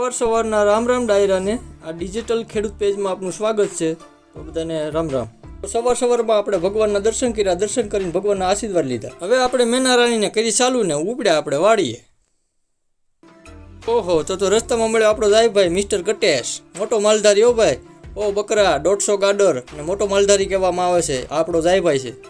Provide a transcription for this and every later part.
સવાર સવારના રામ રામ ડાયરાને આ ડિજિટલ ખેડૂત પેજમાં આપનું સ્વાગત છે. તો બધાને રામ રામ. સવાર સવારમાં આપણે ભગવાનના દર્શન કર્યા, દર્શન કરીને ભગવાનના આશીર્વાદ લીધા. હવે આપણે મેના રાણીને કરી ચાલુ ને ઉપડ્યા આપણે વાળીએ ઓહો, તો તો રસ્તામાં મળ્યો આપણો ભાઈ મિસ્ટર કટેશ. મોટો માલધારી ઓ ભાઈ. ઓ બકરા, દોઢસો ગાડર. ને મોટો માલધારી કહેવામાં આવે છે. આપણો ભાઈ છે.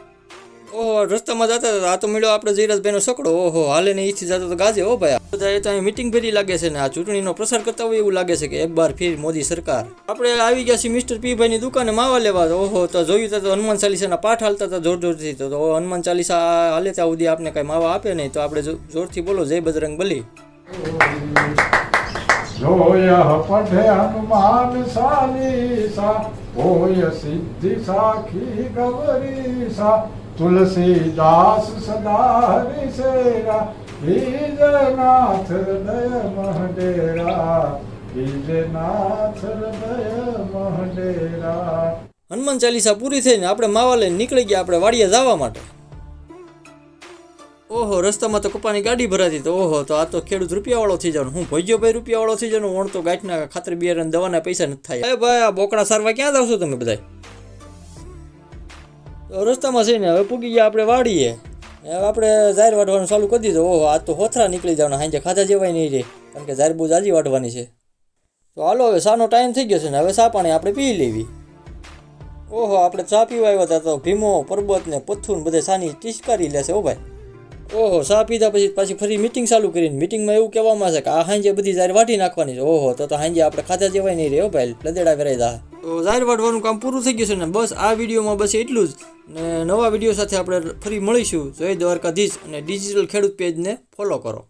ઓહો, રસ્તામાં જતા હતા આ તો મળ્યો આપણે જયરાજભાઈનો સકડો ઓહો, હાલે ને ઈથી જતો તો ગાજે ઓ ભાઈ. બધા એ તો અહીં મિટિંગ ભરી લાગે છે ને આ ચૂંટણીનો પ્રસાર કરતા હોય એવું લાગે છે કે એક બાર ફીર મોદી સરકાર. આપણે આવી ગયા છીએ મિસ્ટર પી ભાઈની દુકાને માવા લેવા. ઓહો, તો જોયું તો હનુમાન ચાલીસાના પાઠ હાલતા હતા જોર જોરથી તો હનુમાન ચાલીસા હાલે ત્યાં સુધી આપણે કાંઈ માવા આપે નહીં. તો આપણે જોરથી બોલો, જય બજરંગ બલી. જોય પઢે હનુમાન સાલીસા હોય સિદ્ધિ સાખી ગૌરીસા તુલસીદાસ સદા હરિસેરા બીજનાથ હૃદય મહડેરા બીજનાથ હૃદય મહડેરા હનુમાન ચાલીસા પૂરી થઈને આપણે માવા લઈને નીકળી ગયા આપણે વાડીએ જવા માટે. ઓહો, રસ્તામાં તો કપાની ગાડી ભરાતી તો ઓહો, તો આ તો ખેડૂત રૂપિયાવાળો થઈ જવાનું. હું ભોજ્યો ભાઈ રૂપિયાવાળો થઈ જવાનું ઓણ તો ગાંઠના ખાતર બિયારણ દવાના પૈસા નથી થાય. ભાઈ, આ બોકડા સારવા ક્યાં જાવ છો તમે બધા રસ્તામાં છે ને હવે પૂગી ગયા આપણે વાડીએ. હવે આપણે જાહેર વાઢવાનું ચાલુ કરી દીધું. ઓહો, આ તો હોથરા નીકળી જવાના સાંજે ખાધા જેવાય નહીં રે. કારણ કે જાહેર બહુ જાજી વાઢવાની છે. તો હાલો, હવે સાનો ટાઈમ થઈ ગયો છે ને, હવે સા પાણી આપણે પી લેવી. ઓહો, આપણે ચા પીવા આવ્યા હતા તો ભીમો, પરબત ને પથ્થુ બધે સાની ટીસકારી લેશે ઓ ભાઈ. ઓહો, ચા પીધા પછી પાછી ફરી મિટિંગ ચાલુ કરીને, મિટિંગમાં એવું કહેવામાં છે કે આ હાંજે બધી જાહેર વાટી નાખવાની છે. ઓહો, તો તો હાંજે આપણે ખાધા જેવાય નહીં રે ઓ ભાઈ, લદેડા વેરાઈ દા જાહેર વાઢવાનું કામ પૂરું થઈ ગયું છે ને બસ આ વિડીયોમાં બસ એટલું જ. ને નવા વીડિયો સાથે આપણે ફરી મળીશું. જય દ્વારકાધીશ અને ડિજિટલ ખેડૂત પેજને ફોલો કરો.